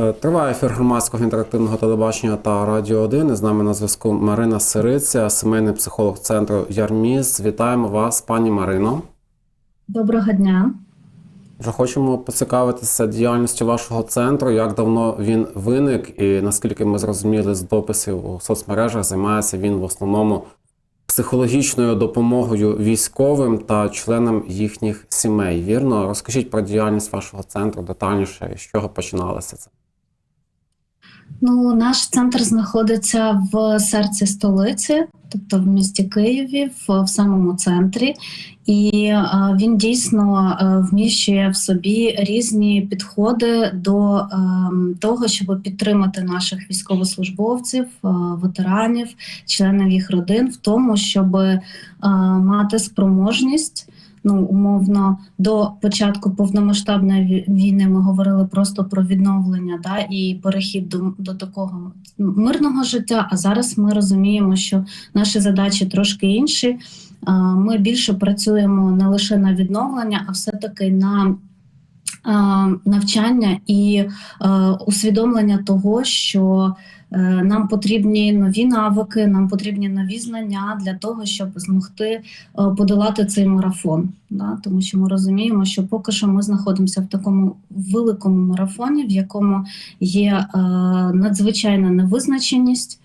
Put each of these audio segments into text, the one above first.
Е, Триває ефір громадського інтерактивного телебачення та радіо 1. І з нами на зв'язку Марина Сириця, сімейний психолог центру Ярміс. Вітаємо вас, пані Марино. Доброго дня. Вже хочемо поцікавитися діяльністю вашого центру, як давно він виник, і наскільки ми зрозуміли з дописів у соцмережах, займається він в основному психологічною допомогою військовим та членам їхніх сімей. Вірно, розкажіть про діяльність вашого центру детальніше, з чого починалося це. Ну, наш центр знаходиться в серці столиці, тобто в місті Києві, в, в самому центрі, і е, він дійсно е, вміщує в собі різні підходи до е, того, щоб підтримати наших військовослужбовців, е, ветеранів, членів їх родин в тому, щоб е, мати спроможність. Ну, умовно, до початку повномасштабної війни ми говорили просто про відновлення да, і перехід до, до такого мирного життя. А зараз ми розуміємо, що наші задачі трошки інші. Ми більше працюємо не лише на відновлення, а все-таки на навчання і е, усвідомлення того, що нам потрібні нові навики, нам потрібні нові знання для того, щоб змогти е, подолати цей марафон. Да? Тому що ми розуміємо, що поки що ми знаходимося в такому великому марафоні, в якому є е, надзвичайна невизначеність.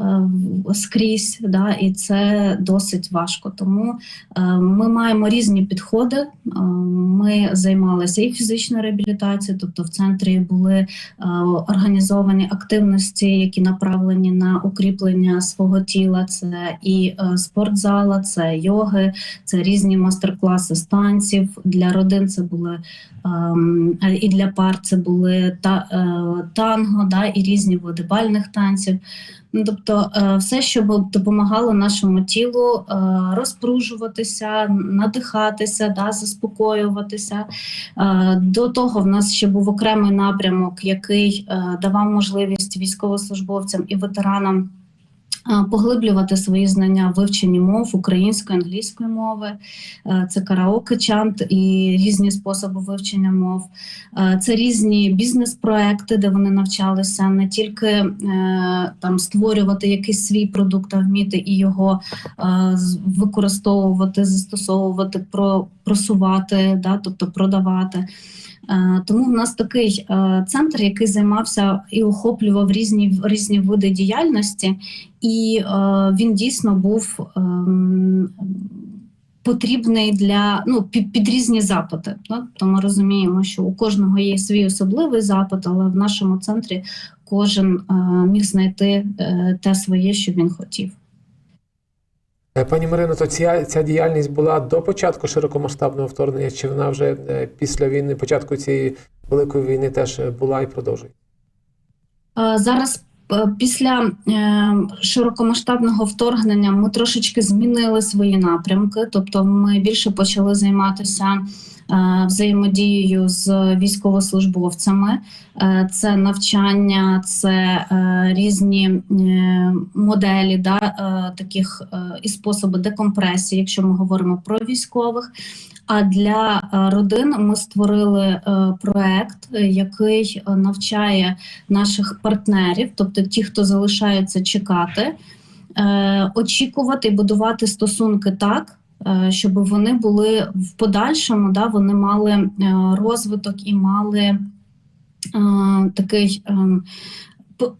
Е, Скрізь, да, і це досить важко. Тому е, ми маємо різні підходи. Е, Ми займалися і фізичною реабілітацією, тобто в центрі були організовані активності, які направлені на укріплення свого тіла. Це і спортзала, це йоги, це різні мастер-класи з танців. Для родин це були і для пар це були е, танго, да, і різні види бальних танців. Ну, тобто, е, все, що допомагало нашому тілу е, розпружуватися, надихатися, да, заспокоюватися. До того в нас ще був окремий напрямок, який давав можливість військовослужбовцям і ветеранам. Поглиблювати свої знання в вивченні мов української, англійської мови, це караоке чант і різні способи вивчення мов. Це різні бізнес-проекти, де вони навчалися не тільки е, там створювати якийсь свій продукт, а вміти і його використовувати, застосовувати, про, просувати, да, тобто продавати. Е, Тому в нас такий е, центр, який займався і охоплював різні різні види діяльності, і е, він дійсно був ем, потрібний для ну під, під різні запити. Так? Ми розуміємо, що у кожного є свій особливий запит, але в нашому центрі кожен міг знайти те своє, що він хотів. Е, Пані Марино, то ця, ця діяльність була до початку широкомасштабного вторгнення, чи вона вже е, після війни, початку цієї великої війни теж була і продовжує? Зараз після е, широкомасштабного вторгнення ми трошечки змінили свої напрямки, тобто ми більше почали займатися е, взаємодією з військовослужбовцями. Е, Це навчання, це е, різні е, моделі, да, е, таких е, і способи декомпресії, якщо ми говоримо про військових. А для е, родин ми створили е, проект, е, який навчає наших партнерів, тобто ті, хто залишаються чекати, очікувати і будувати стосунки так. Щоб вони були в подальшому, да, вони мали розвиток і мали е, такий ем,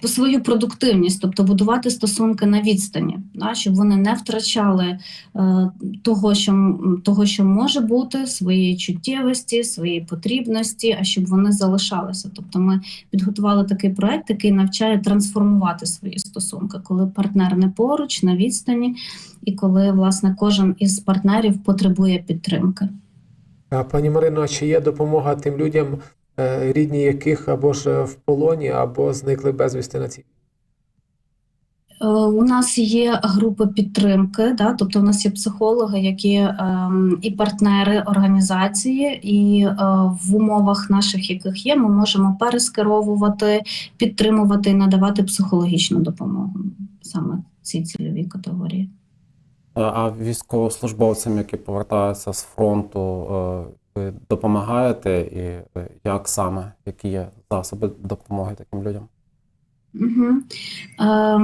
свою продуктивність, тобто будувати стосунки на відстані, да, щоб вони не втрачали е, того, що, того, що може бути, своєї чуттєвості, своєї потрібності, а щоб вони залишалися. Тобто ми підготували такий проект, який навчає трансформувати свої стосунки, коли партнер не поруч, на відстані, і коли власне кожен із партнерів потребує підтримки. Пані Марино, чи є допомога тим людям, рідні яких або ж е, в полоні, або зникли безвісти на цій? Е, У нас є групи підтримки, да, тобто у нас є психологи, які ем, і партнери організації, і е, в умовах наших, яких є, ми можемо перескеровувати, підтримувати і надавати психологічну допомогу саме цій цільовій категорії. Е, А військовослужбовцям, які повертаються з фронту, е, ви допомагаєте, і е, як саме, які є засоби допомоги таким людям? Угу. Е,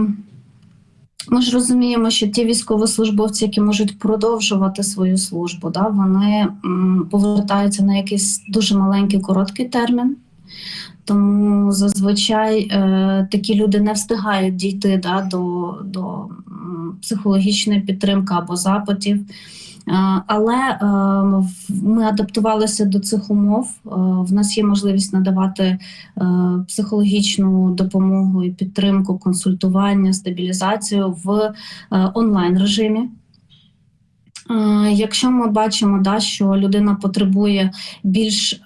ми ж розуміємо, що ті військовослужбовці, які можуть продовжувати свою службу, да, вони м, повертаються на якийсь дуже маленький короткий термін. Тому зазвичай е, такі люди не встигають дійти да, до, до психологічної підтримки або запитів. Е, Але е, ми адаптувалися до цих умов. Е, В нас є можливість надавати психологічну допомогу і підтримку, консультування, стабілізацію в онлайн режимі. Якщо ми бачимо, да, що людина потребує більш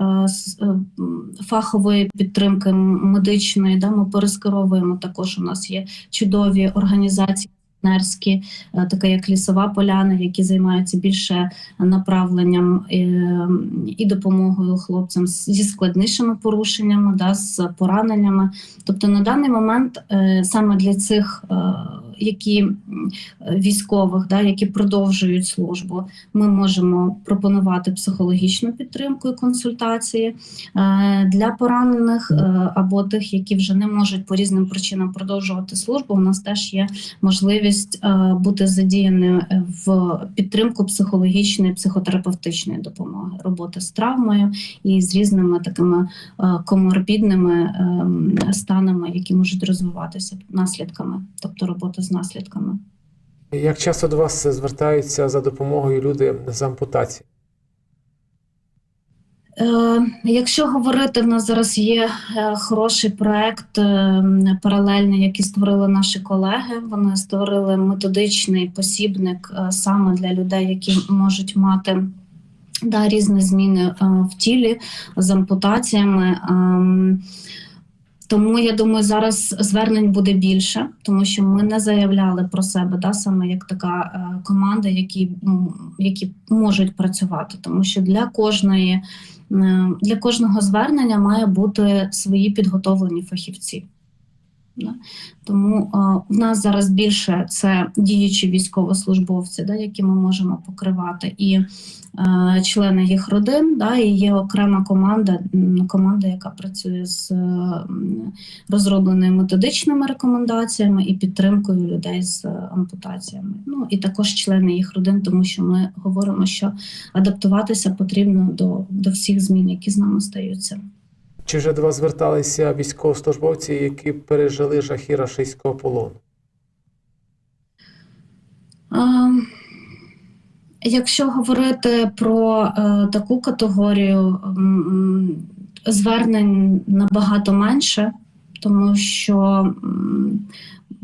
фахової підтримки медичної, да, ми перескеровуємо також. У нас є чудові організації партнерські, така таке як лісова поляна, які займаються більше направленням е, і допомогою хлопцям зі складнішими порушеннями, да, з пораненнями. Тобто на даний момент е, саме для цих е, які військових, да, які продовжують службу, ми можемо пропонувати психологічну підтримку і консультації Е, для поранених е, або тих, які вже не можуть по різним причинам продовжувати службу. У нас теж є можливість е, бути задіяним в підтримку психологічної, психотерапевтичної допомоги, роботи з травмою і з різними такими коморбідними ем, станами, які можуть розвиватися наслідками, тобто робота з наслідками. Як часто до вас звертаються за допомогою люди з ампутації? Е, Якщо говорити, в нас зараз є е, хороший проект е, паралельний, який створили наші колеги. Вони створили методичний посібник саме для людей, які можуть мати да, різні зміни в тілі з ампутаціями. Тому я думаю, зараз звернень буде більше, тому що ми не заявляли про себе, да, саме як така е, команда, які, які можуть працювати, тому що для кожної е, для кожного звернення має бути свої підготовлені фахівці. Да? Тому в нас зараз більше це діючі військовослужбовці, да, які ми можемо покривати, і е, члени їх родин, да, і є окрема команда, команда, яка працює з е, розробленими методичними рекомендаціями і підтримкою людей з е, ампутаціями. Ну і також члени їх родин, тому що ми говоримо, що адаптуватися потрібно до, до всіх змін, які з нами стаються. Чи вже до вас зверталися військовослужбовці, які пережили жахи рашистського полону? А, Якщо говорити про е, таку категорію м, звернень набагато менше, тому що м,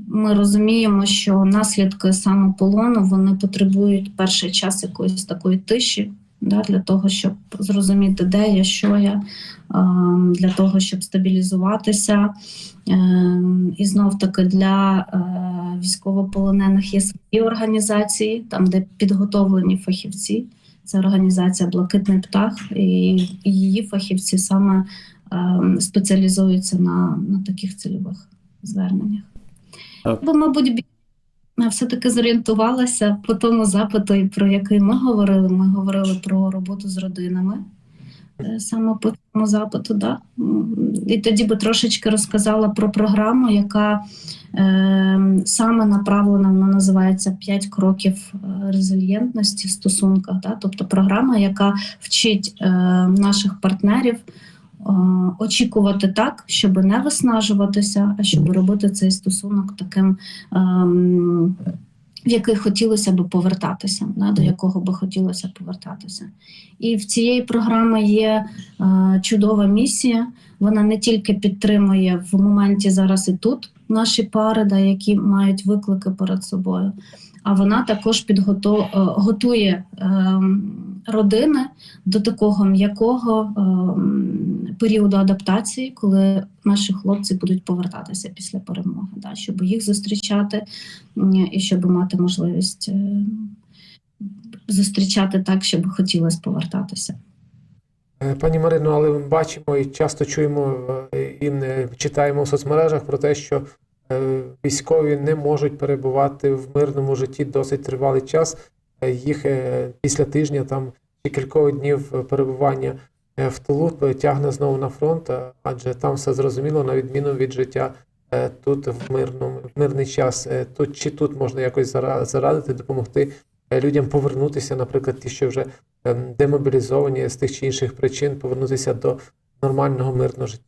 ми розуміємо, що наслідки саме полону вони потребують перший час якоїсь такої тиші, да, для того, щоб зрозуміти, де я, що я, для того, щоб стабілізуватися. Е, І знов таки для е, військовополонених є свої організації, там де підготовлені фахівці. Це організація Блакитний птах, і її фахівці саме е, спеціалізуються на, на таких цільових зверненнях. Бо, мабуть, все-таки зорієнтувалася по тому запиту, про який ми говорили. Ми говорили про роботу з родинами. Е, Саме по цьому запиту, да. І тоді би трошечки розказала про програму, яка е, саме направлена, вона називається «5 кроків е, резильєнтності в стосунках. Да? Тобто програма, яка вчить е, наших партнерів очікувати так, щоб не виснажуватися, а щоб робити цей стосунок таким. ем, в який хотілося би повертатися, да, до якого би хотілося повертатися. І в цієї програми є е, чудова місія. Вона не тільки підтримує в моменті зараз і тут наші пари, да, які мають виклики перед собою, а вона також підготов... е, готує е, родини до такого м'якого е, періоду адаптації, коли наші хлопці будуть повертатися після перемоги, да, щоб їх зустрічати і щоб мати можливість е, зустрічати так, щоб хотілося повертатися. Е, Пані Марино, але ми бачимо і часто чуємо е, і читаємо в соцмережах про те, що е, військові не можуть перебувати в мирному житті досить тривалий час. Е, Їх е, після тижня там чи кількох днів перебування е, в тилу тягне знову на фронт, е, адже там все зрозуміло, на відміну від життя е, тут в мирному в мирний час. Е, Тут чи тут можна якось зара- зарадити, допомогти е, людям повернутися, наприклад, ті, що вже ем, демобілізовані з тих чи інших причин, повернутися до нормального мирного життя.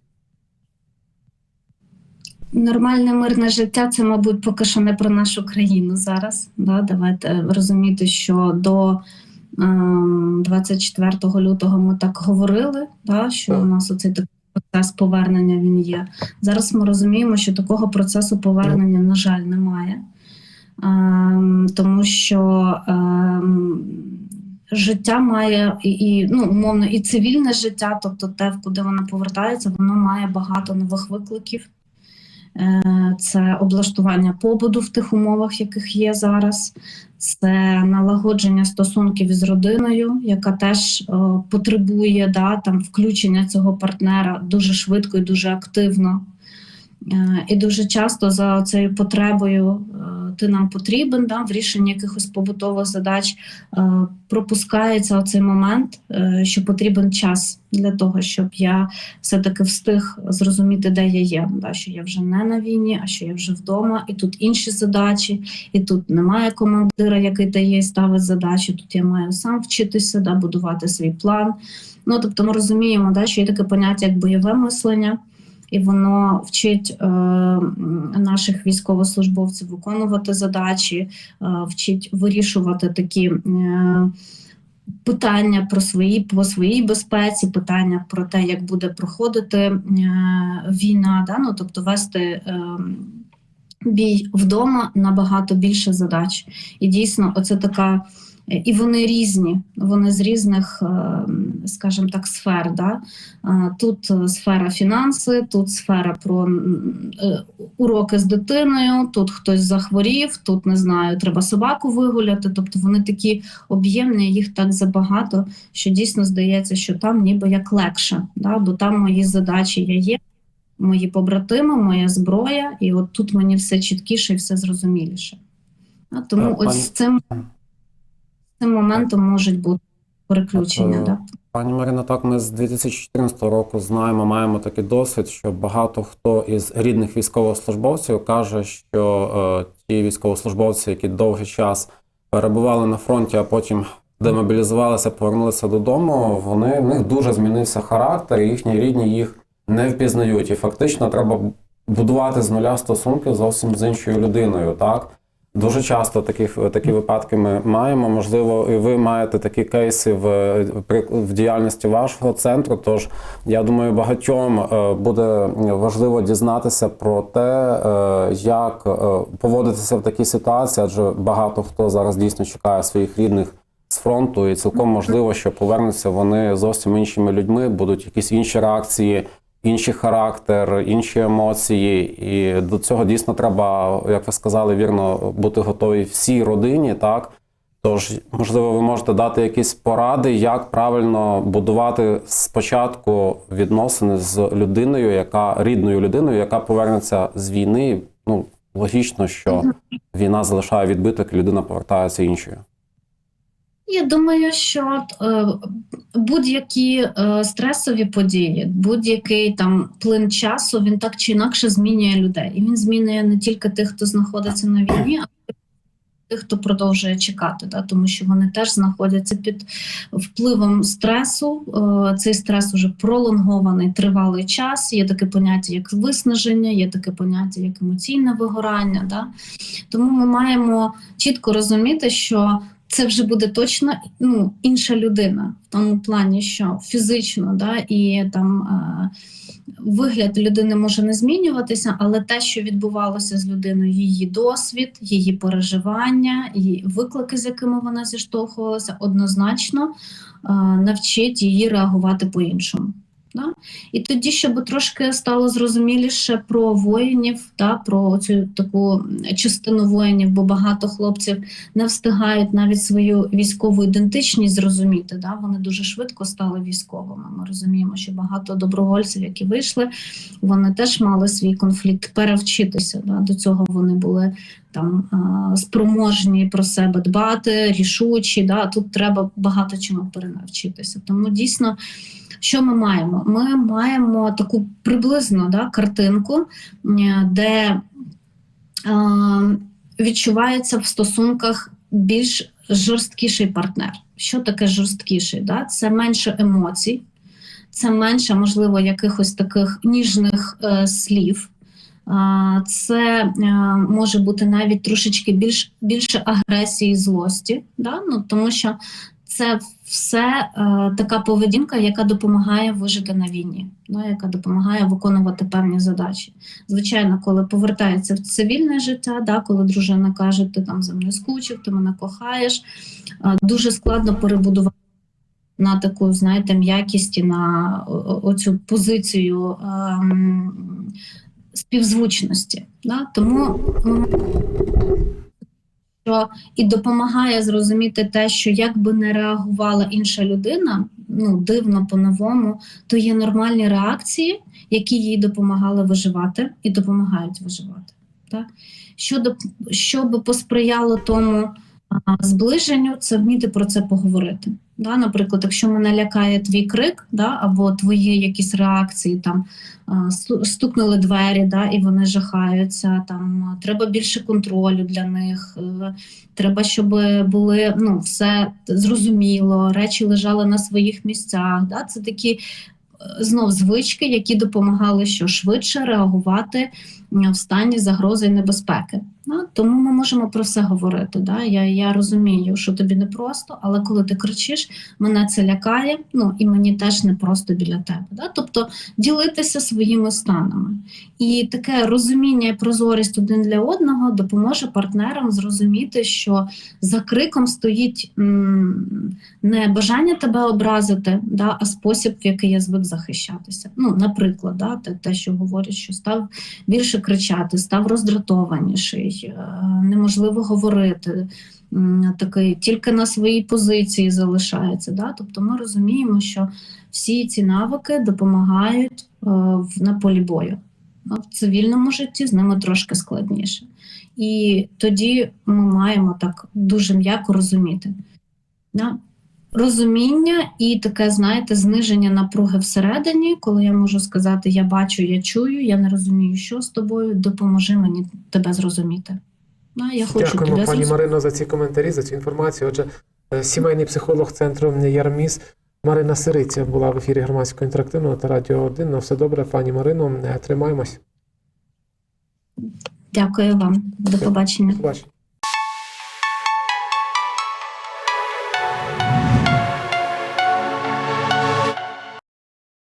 Нормальне мирне життя це, мабуть, поки що не про нашу країну зараз. Да? Давайте розуміти, що до ем, 24 лютого ми так говорили, да? що у нас оцей такий процес повернення він є. Зараз ми розуміємо, що такого процесу повернення, на жаль, немає. Ем, тому що ем, життя має і, і ну, умовно, і цивільне життя, тобто те, куди вона повертається, воно має багато нових викликів. Е, Це облаштування побуду в тих умовах, яких є зараз, це налагодження стосунків із родиною, яка теж е, потребує да, там, включення цього партнера дуже швидко і дуже активно. Е, І дуже часто за цією потребою е, ти нам потрібен да, в рішенні якихось побутових задач е, пропускається оцей момент, що потрібен час для того, щоб я все-таки встиг зрозуміти, де я є. Да, що я вже не на війні, а що я вже вдома, і тут інші задачі, і тут немає командира, який дає і ставить задачі. Тут я маю сам вчитися, да, будувати свій план. Ну тобто, ми розуміємо, да, що є таке поняття як бойове мислення. І воно вчить е, наших військовослужбовців виконувати задачі, е, вчить вирішувати такі е, питання про свої по своїй безпеці, питання про те, як буде проходити е, війна, да? ну, тобто вести е, бій вдома набагато більше задач. І дійсно, оце така. І вони різні, вони з різних, е, скажімо так, сфер. Да? Е, Тут е, сфера фінанси, тут сфера про е, уроки з дитиною, тут хтось захворів, тут не знаю, треба собаку вигуляти. Тобто вони такі об'ємні, їх так забагато, що дійсно здається, що там ніби як легше, да? бо там мої задачі я є, мої побратими, моя зброя, і от тут мені все чіткіше і все зрозуміліше. А тому Е, ось пані- з цим, цим моментом можуть бути переключення. Е, Да? Пані Марина, так ми з 2014 року знаємо, маємо такий досвід, що багато хто із рідних військовослужбовців каже, що е, ті військовослужбовці, які довгий час перебували на фронті, а потім демобілізувалися, повернулися додому, вони в них дуже змінився характер, і їхні рідні їх не впізнають. І фактично треба будувати з нуля стосунки зовсім з іншою людиною. Так Дуже часто таких такі випадки ми маємо. Можливо, і ви маєте такі кейси в, в діяльності вашого центру. Тож я думаю, багатьом е, буде важливо дізнатися про те, е, як е, поводитися в такій ситуації, адже багато хто зараз дійсно чекає своїх рідних з фронту, і цілком можливо, що повернуться вони зовсім іншими людьми, будуть якісь інші реакції інший характер, інші емоції. І до цього дійсно треба, як ви сказали, вірно бути готові всій родині, так. Тож, можливо, ви можете дати якісь поради, як правильно будувати спочатку відносини з людиною, яка рідною людиною, яка повернеться з війни. Ну, логічно, що війна залишає відбиток, і людина повертається іншою. Я думаю, що е, будь-які е, стресові події, будь-який там плин часу, він так чи інакше змінює людей. І він змінює не тільки тих, хто знаходиться на війні, а тих, хто продовжує чекати, да? тому що вони теж знаходяться під впливом стресу. Е, цей стрес уже пролонгований тривалий час. Є таке поняття, як виснаження, є таке поняття, як емоційне вигорання. Да? Тому ми маємо чітко розуміти, що це вже буде точно ну, інша людина, в тому плані, що фізично, да, і там е, вигляд людини може не змінюватися, але те, що відбувалося з людиною, її досвід, її переживання, її виклики, з якими вона зіштовхувалася, однозначно е, навчить її реагувати по-іншому. Да? І тоді, щоб трошки стало зрозуміліше про воїнів, да, про цю таку частину воїнів, бо багато хлопців не встигають навіть свою військову ідентичність зрозуміти. Да? Вони дуже швидко стали військовими. Ми розуміємо, що багато добровольців, які вийшли, вони теж мали свій конфлікт перевчитися. Да? До цього вони були там спроможні про себе дбати, рішучі. Да? Тут треба багато чому перенавчитися. Тому дійсно. Що ми маємо? Ми маємо таку приблизну да, картинку, е, де е, відчувається в стосунках більш жорсткіший партнер. Що таке жорсткіший? Да? Це менше емоцій, це менше, можливо, якихось таких ніжних е, слів. Це е, може бути навіть трошечки більш, більше агресії, злості, да? ну, тому що це все е, така поведінка, яка допомагає вижити на війні, да, яка допомагає виконувати певні задачі. Звичайно, коли повертається в цивільне життя, да, коли дружина каже, ти там за мною скучив, ти мене кохаєш, е, дуже складно перебудувати на таку, знаєте, м'якість і на оцю позицію ем, співзвучності. Да? Тому ми що і допомагає зрозуміти те, що як би не реагувала інша людина, ну дивно по-новому, то є нормальні реакції, які їй допомагали виживати і допомагають виживати. Так? Що, щоб посприяло тому зближенню, це вміти про це поговорити. Да? Наприклад, якщо мене лякає твій крик, да? або твої якісь реакції, там стукнули двері, да? і вони жахаються, там треба більше контролю для них. е, Треба, щоб були ну, все зрозуміло, речі лежали на своїх місцях. Да? Це такі е, знов звички, які допомагали що швидше реагувати в стані загрози і небезпеки. Да? Тому ми можемо про все говорити. Да? Я, я розумію, що тобі непросто, але коли ти кричиш, мене це лякає, ну і мені теж непросто біля тебе. Да? Тобто ділитися своїми станами. І таке розуміння і прозорість один для одного допоможе партнерам зрозуміти, що за криком стоїть м, не бажання тебе образити, да, а спосіб, в який я звик захищатися. Ну, наприклад, да, те, що говорять, що став більше кричати, став роздратованіший, е, неможливо говорити. Такий тільки на своїй позиції залишається. Да? Тобто ми розуміємо, що всі ці навики допомагають е, на полі бою. В цивільному житті з ними трошки складніше. І тоді ми маємо так дуже м'яко розуміти. Розуміння і таке, знаєте, зниження напруги всередині, коли я можу сказати: Я бачу, я чую, я не розумію, що з тобою, допоможи мені тебе зрозуміти. Да? Я хочу Дякуємо, тебе пані зрозуміти. Марино, за ці коментарі, за цю інформацію. Отже, е, сімейний психолог центру Ярміс Марина Сириця була в ефірі громадського інтерактивного та радіо 1. Ну, все добре, пані Марино, е, тримаємось. Дякую вам. До побачення. Побачення.